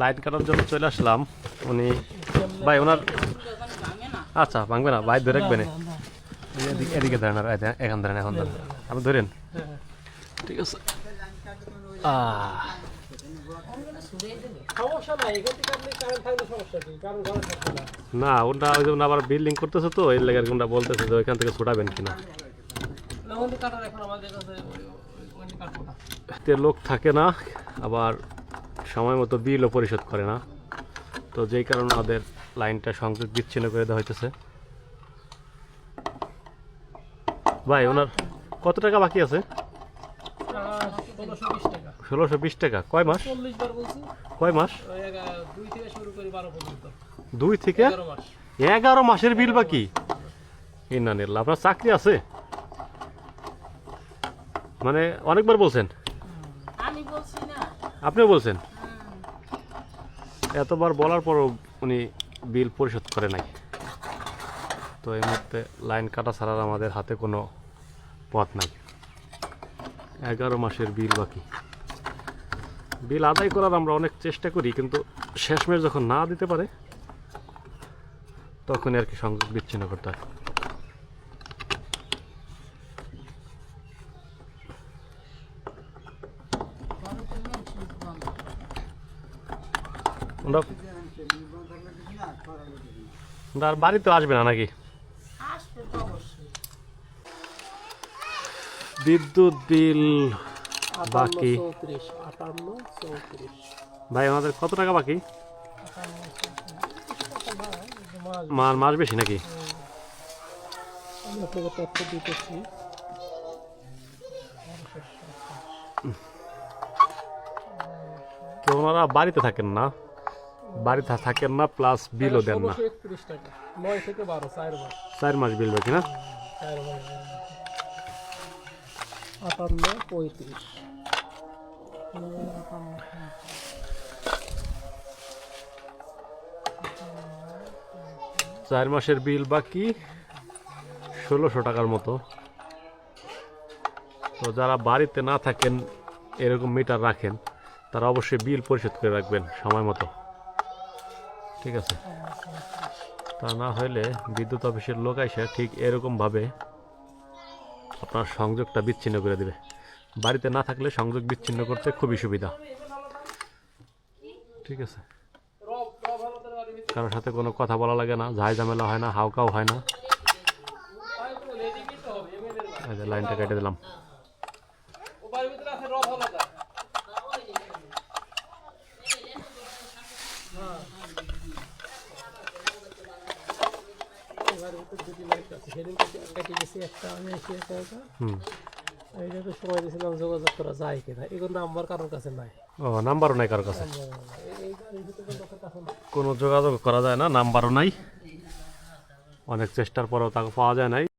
Light কাটার জন্য চলে আসলাম। উনি ভাই ওনার আচ্ছা ভাঙবে না। ভাই ধরে রাখবেন। এদিকে ধরেন আর এখান ধরেন এখন ধরেন। আপনি ধরেন। ঠিক আছে। না ওটা ওই জন্য আবার বিল্ডিং করতেছে তো এই লেগে ওটা বলতেছে যে ওইখান থেকে ছুটাবেন কিনা। লোক থাকে না আবার সময় মতো বিলও পরিশোধ করে না। তো যেই কারণে আমাদের লাইনটা সংযোগ বিচ্ছিন্ন করে দেওয়া হইতেছে। ভাই ওনার কত টাকা বাকি আছে? ষোলোশো বিশ টাকা। কয় মাস? কয় মাস? দুই থেকে এগারো মাসের বিল বাকি? ইন্নানিল্লা আপনার চাকরি আছে? মানে অনেকবার বলছেন। আপনিও বলছেন? এতবার বলার পরও উনি বিল পরিশোধ করে নাই। তো এই মুহূর্তে লাইন কাটা ছাড়ার আমাদের হাতে কোনো পথ নাই। এগারো মাসের বিল বাকি। বিল আদায় করার আমরা অনেক চেষ্টা করি, কিন্তু শেষমেশ যখন না দিতে পারে তখন আর কি সংযোগ বিচ্ছিন্ন করতে হয়। আর বাড়িতে আসবে না নাকি? বিদ্যুৎ বিল বাকি। ভাই আমাদের কত টাকা বাকি? মার মাস বেশি নাকি? তো ওনারা বাড়িতে থাকেন না? বাড়িতে থাকেন না প্লাস বিলও দেন না। চার মাস। চার মাস বিল বাকি না? চার আটান্ন পঁয়ত্রিশ। চার মাসের বিল বাকি ষোলোশো টাকার মতো। তো যারা বাড়িতে না থাকেন এরকম মিটার রাখেন তারা অবশ্যই বিল পরিশোধ করে রাখবেন সময় মতো। ঠিক আছে। তা না হলে বিদ্যুৎ অফিসের লোক এসে ঠিক এরকমভাবে আপনার সংযোগটা বিচ্ছিন্ন করে দেবে। বাড়িতে না থাকলে সংযোগ বিচ্ছিন্ন করতে খুবই সুবিধা। ঠিক আছে। কারোর সাথে কোনো কথা বলা লাগে না, ঝাই ঝামেলা হয় না হাউকাও হয় না। লাইনটা কেটে দিলাম। একটা আমি এসে একা একা হুম এইটা তো সময় দিয়েছিলাম যোগাযোগ করা যায় কিনা এগুলো নাম্বার কারোর কাছে নাই। ও নাম্বারও নাই কারোর কাছে। কোনো যোগাযোগ করা যায় না নাম্বারও নাই। অনেক চেষ্টার পরেও তাকে পাওয়া যায় নাই।